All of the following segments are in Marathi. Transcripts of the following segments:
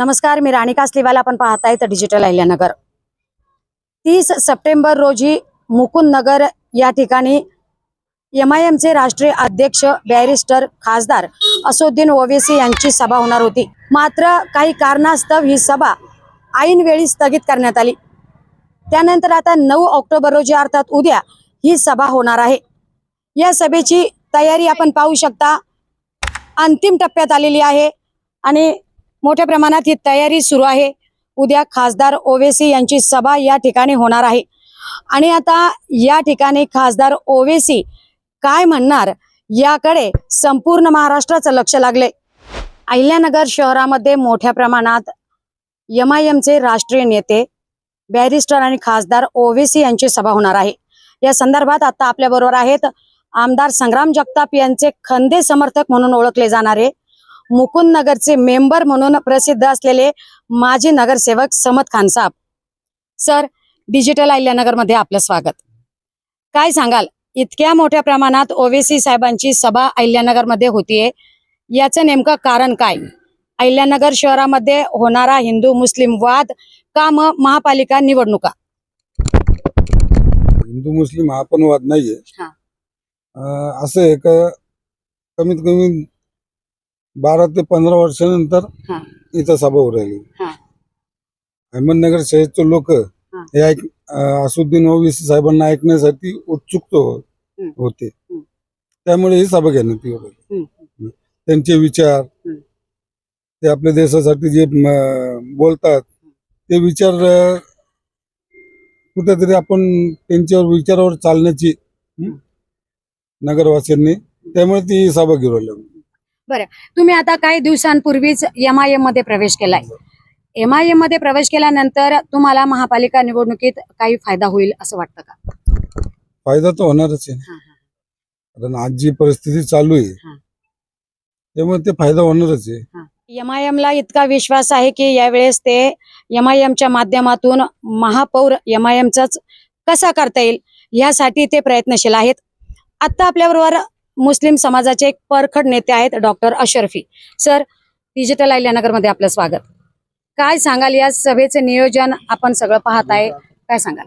नमस्कार मी राणी कासलीवाला आपण पाहतायत डिजिटल अहिल्यानगर. तीस सप्टेंबर रोजी मुकुंद नगर या ठिकाणी एम आय एमचे राष्ट्रीय अध्यक्ष बॅरिस्टर खासदार असुद्दीन ओवेसी यांची सभा होणार होती. मात्र काही कारणास्तव ही सभा ऐनवेळी स्थगित करण्यात आली. त्यानंतर आता नऊ ऑक्टोबर रोजी अर्थात उद्या ही सभा होणार आहे. या सभेची तयारी आपण पाहू शकता. अंतिम टप्प्यात आलेली आहे आणि मोठ्या प्रमाणात ही तयारी सुरू आहे. उद्या खासदार ओवेसी यांची सभा या ठिकाणी होणार आहे. आणि आता या ठिकाणी खासदार ओवेसी काय म्हणणार याकडे संपूर्ण महाराष्ट्राचं लक्ष लागले. अहिल्यानगर शहरामध्ये मोठ्या प्रमाणात एम आय एमचे राष्ट्रीय नेते बॅरिस्टर आणि खासदार ओवेसी यांची सभा होणार आहे. या संदर्भात आता आपल्या बरोबर आहेत आमदार संग्राम जगताप यांचे खंदे समर्थक म्हणून ओळखले जाणारे मुकुंद नगरचे मेंबर म्हणून प्रसिद्ध असलेले माजी नगरसेवक समत खान साहेब सर डिजिटल अहिल्यानगरमध्ये आपलं स्वागत. काय सांगाल? इतक्या मोठ्या प्रमाणात ओवेसी साहेबांची सभा अहिल्यानगरमध्ये होतीये. याचं नेमकं कारण काय? अहिल्यानगर शहरामध्ये होणारा हिंदू मुस्लिम वाद का मग महापालिका निवडणुका? हिंदू मुस्लिम हा पण वाद नाहीये. हा. असं आहे का? कमीत कमी बारा ते पंधरा वर्षानंतर हा. इथं सभा होऊ राहिली हा. अहमदनगर शहरचे लोक हा. ऐक अं, असुद्दीन ओवीसी साहेबांना ऐकण्यासाठी उत्सुक हो-. होते हम्म. त्यामुळे ही सभा घेण्यात येऊ राहिली हम्म. त्यांचे विचार हम्म. ते आपल्या देशासाठी जे म, बोलतात ते विचार अं, कुठेतरी आपण त्यांच्यावर विचारावर चालण्याची हं, नगरवासियांनी त्यामुळे ती सभा राहिली तुम्ही आता काही दिवसांपूर्वीच एम आय एममध्ये प्रवेश केलाय. एम आय एममध्ये प्रवेश केल्यानंतर तुम्हाला महापालिका निवडणुकीत काही फायदा होईल असं वाटतं का? फायदा तर होणारच आहे कारण आज जी परिस्थिती चालू आहे हा. त्यामुळे ते फायदा होणारच आहे. एम आय एम ला इतका विश्वास आहे की यावेळेस ते एम आय एमच्या माध्यमातून महापौर एम आय एमचाच कसा करता येईल यासाठी ते प्रयत्नशील आहेत. आता आपल्याबरोबर मुस्लिम समाजाचे एक परखड नेते आहेत डॉक्टर अशरफी. सर डिजिटलमध्ये आपलं स्वागत. काय सांगाल या सभेचं नियोजन आपण सगळं पाहत आहे? काय सांगाल?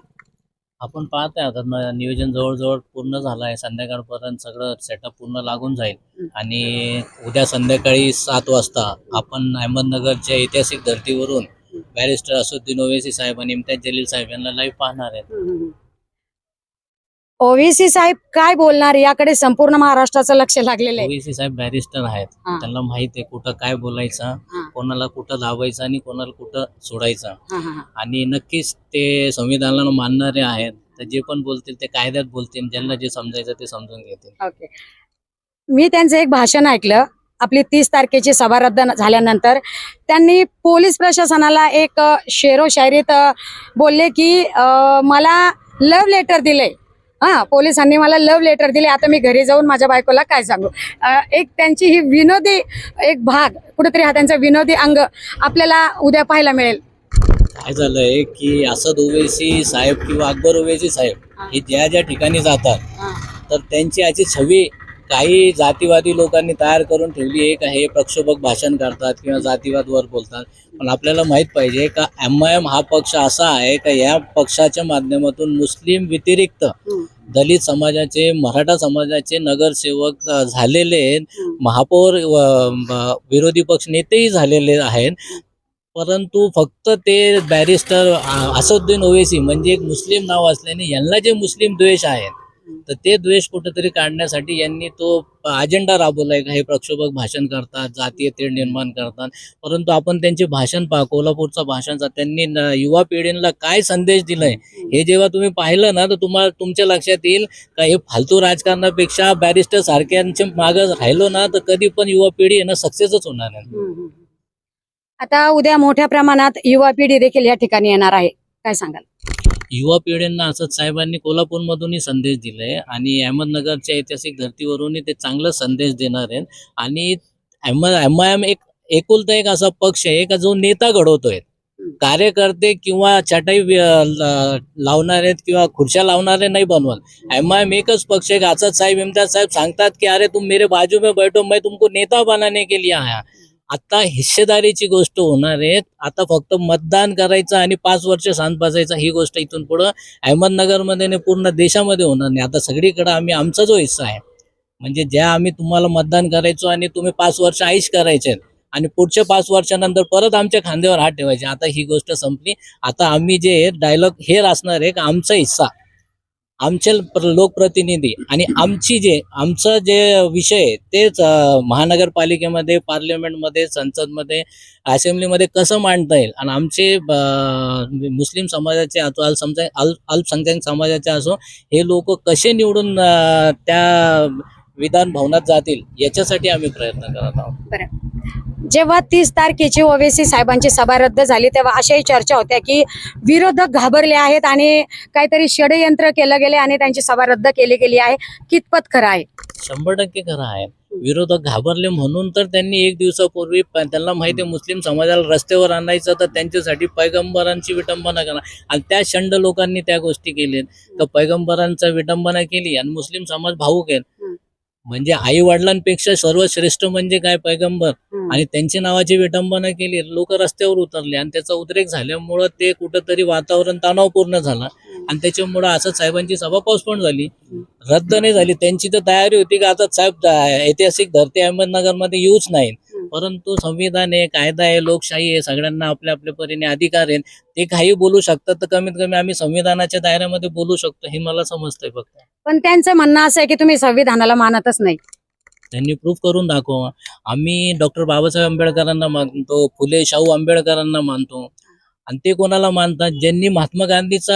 आपण पाहताय आता न- नियोजन जवळजवळ पूर्ण झालं आहे. संध्याकाळपर्यंत सगळं सेटअप पूर्ण लागून जाईल. आणि उद्या संध्याकाळी सात वाजता आपण अहमदनगरच्या ऐतिहासिक धर्तीवरून बॅरिस्टर असुद्दीन ओवेसी साहेब आणि इम्तियाज जलील साहेब यांना लाईव्ह पाहणार आहेत ओवीसी साहेब काय बोलणार? याकडे संपूर्ण महाराष्ट्राचं लक्ष लागलेलं आहे. ओवेसी साहेब बॅरिस्टर आहेत. हा. त्यांना माहीत आहे कुठं काय बोलायचं हा. कोणाला कुठं दाबायचं आणि कोणाला कुठं सोडायचं. हा, हा, हा. आणि नक्कीच ते संविधानाला मानणारे आहेत. तर जे पण बोलतील ते कायद्यात बोलतील. ज्यांना जे समजायचं ते समजून घेतील. ओके. मी त्यांचं एक भाषण ऐकलं. आपली तीस तारखेची सभा रद्द न- झाल्यानंतर त्यांनी पोलीस प्रशासनाला एक अ, शेरो शायरीत अ, बोलले की अ, मला लव्ह लेटर दिले हा पोलिसांनी मला लव्ह लेटर दिले. आता मी घरी जाऊन माझ्या बायकोला काय सांगू? एक त्यांची ही विनोदी एक भाग कुठेतरी हा त्यांचा विनोदी अंग आपल्याला उद्या पाहायला मिळेल. काय झालंय की असद ओवेसी साहेब किंवा अकबर ओवेसी साहेब हे. ज्या ज्या ठिकाणी जातात तर त्यांची याची छवी काही जातीवादी लोकांनी तयार करून ठेवली आहे का हे प्रक्षोभक भाषण करतात किंवा जातीवादवर बोलतात. पण आपल्याला माहीत पाहिजे का एम आय एम हा पक्ष असा आहे का या पक्षाच्या माध्यमातून मुस्लिम व्यतिरिक्त दलित समाजाचे मराठा समाजाचे नगरसेवक झालेले आहेत. महापौर विरोधी पक्ष नेतेही झालेले आहेत. परंतु फक्त ते बॅरिस्टर अ, असदुद्दीन ओवेसी म्हणजे एक मुस्लिम नाव असल्याने यांना जे मुस्लिम द्वेष आहेत तर ते द्वेष कुठेतरी काढण्यासाठी यांनी तो अजेंडा राबवलाय काही प्रक्षोभक भाषण करतात जातीय तेढ निर्माण करतात. परंतु आपण त्यांचे भाषण पहा कोल्हापूरचं भाषण त्यांनी युवा पिढीला काय संदेश दिलाय? हे जेव्हा तुम्ही पाहिलं ना तर तुम्हाला तुमच्या लक्षात येईल का हे फालतू राजकारणापेक्षा बॅरिस्टर सारख्यांच्या मागं राहिलो ना तर कधी पण युवा पिढी यांना सक्सेसच होणार नाही. आता उद्या मोठ्या प्रमाणात युवा पिढी देखील या ठिकाणी येणार आहे. काय सांगाल? युवा पिढ्यांना असं साहेबांनी कोल्हापूरमधूनही संदेश दिलाय आणि अहमदनगरच्या ऐतिहासिक धर्तीवरूनही ते चांगला संदेश देणार आहेत. आणि अहमद एम आय एम एक एकुलता एक असा पक्ष आहे का जो नेता घडवतोय. कार्यकर्ते किंवा चटाई लावणारे आहेत किंवा खुर्च्या लावणारे नाही बनवत. एम आय एम एकच पक्ष आहे. असद साहेब इम्तियाज साहेब सांगतात की अरे तुम मेरे बाजू में बैठो मैं तुमको नेता बनाने के लिए आया. आता हिस्सेदारीची गोष्ट होणार आहे आता फक्त मतदान करायचं आणि पाच वर्ष शांत बसायचं ही गोष्ट इथून पुढं अहमदनगरमध्ये नाही पूर्ण देशामध्ये होणार नाही. आता सगळीकडे आम्ही आमचा जो हो हिस्सा आहे. म्हणजे ज्या आम्ही तुम्हाला मतदान करायचो आणि तुम्ही पाच वर्ष आईश करायचे आणि पुढच्या पाच वर्षानंतर परत आमच्या खांद्यावर हात ठेवायचे आता ही गोष्ट संपली. आता आम्ही जे डायलॉग हे असणार आहे का आमचा हिस्सा. आमचे लोकप्रतिनिधी आणि आमची जे आमचं जे विषय तेच महानगरपालिकेमध्ये पार्लमेंटमध्ये संसदमध्ये असेंब्लीमध्ये कसं मांडता येईल? आणि आमचे मुस्लिम समाजाचे असो अल्पसंख्याक अल्प अल्पसंख्याक समाजाचे असो हे लोक कसे निवडून त्या विधान भवनात जातील याच्यासाठी आम्ही प्रयत्न करत आहोत. जेव्हा तीस तारखेची ओवेसी साहेबांची सभा रद्द झाली तेव्हा अशाही चर्चा होत्या की विरोधक घाबरले आहेत आणि काहीतरी षडयंत्र केलं गेले आणि त्यांची सभा रद्द केली गेली आहे. कितपत खरं आहे? शंभर टक्के खरं आहे. विरोधक घाबरले म्हणून तर त्यांनी एक दिवसापूर्वी त्यांना माहिती आहे मुस्लिम समाजाला रस्त्यावर आणायचं तर त्यांच्यासाठी पैगंबरांची विटंबना करा आणि त्या शंड लोकांनी त्या गोष्टी केल्यात. तर पैगंबरांचा विटंबना केली आणि मुस्लिम समाज भाऊक आहेत. म्हणजे आई वडिलांपेक्षा सर्वश्रेष्ठ म्हणजे काय पैगंबर? आणि त्यांची नावाची विटंबना केली लोक रस्त्यावर उतरले आणि त्याचा उद्रेक झाल्यामुळं ते कुठंतरी वातावरण तणावपूर्ण झालं. आणि त्याच्यामुळं असं साहेबांची सभा पोस्टपोन झाली. रद्द नाही झाली. त्यांची तर तयारी होती की आता साहेब ऐतिहासिक धरती अहमदनगरमध्ये येऊच नाही. परंतु संविधान आहे कायदा आहे लोकशाही आहे सगळ्यांना आपल्या आपल्या परीने अधिकार आहेत ते काही बोलू शकतात तर कमीत कमी आम्ही संविधानाच्या दायऱ्यामध्ये बोलू शकतो हे मला समजतंय फक्त. पण त्यांचं म्हणणं असं आहे की तुम्ही संविधानाला मानतच नाही. त्यांनी प्रूफ करून दाखवा. आम्ही डॉक्टर बाबासाहेब आंबेडकरांना मानतो फुले शाहू आंबेडकरांना मानतो. आणि ते कोणाला मानतात? ज्यांनी महात्मा गांधीचा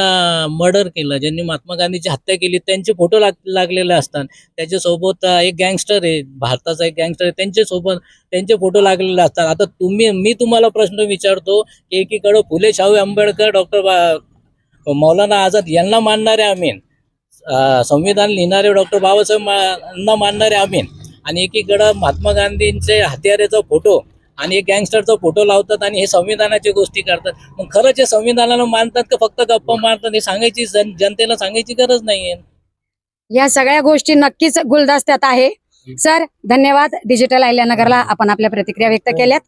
मर्डर केलं ज्यांनी महात्मा गांधीची हत्या केली त्यांचे फोटो लाग लागलेले असतात. त्याच्यासोबत एक गँगस्टर आहे भारताचा एक गँगस्टर आहे त्यांच्यासोबत त्यांचे फोटो लागलेले असतात. आता तुम्ही मी तुम्हाला प्रश्न विचारतो की एकीकडं फुले शाहू आंबेडकर डॉक्टर बा मौलाना आझाद यांना मानणारे आम्ही संविधान लिहिणारे डॉक्टर बाबासाहेब मा- मानणारे आम्ही आणि एकीकडं महात्मा गांधींचे हत्यारेचा फोटो आणि एक गँगस्टरचा फोटो लावतात आणि हे संविधानाची गोष्टी करतात. मग खरंच हे संविधानाला मानतात का फक्त गप्पा मारतात? हे सांगायची जन- जनतेला सांगायची गरज नाहीये. या सगळ्या गोष्टी नक्कीच गुलदस्त्यात आहे. सर धन्यवाद. डिजिटल अहिल्यानगरला आपण आपल्या प्रतिक्रिया व्यक्त केल्यात.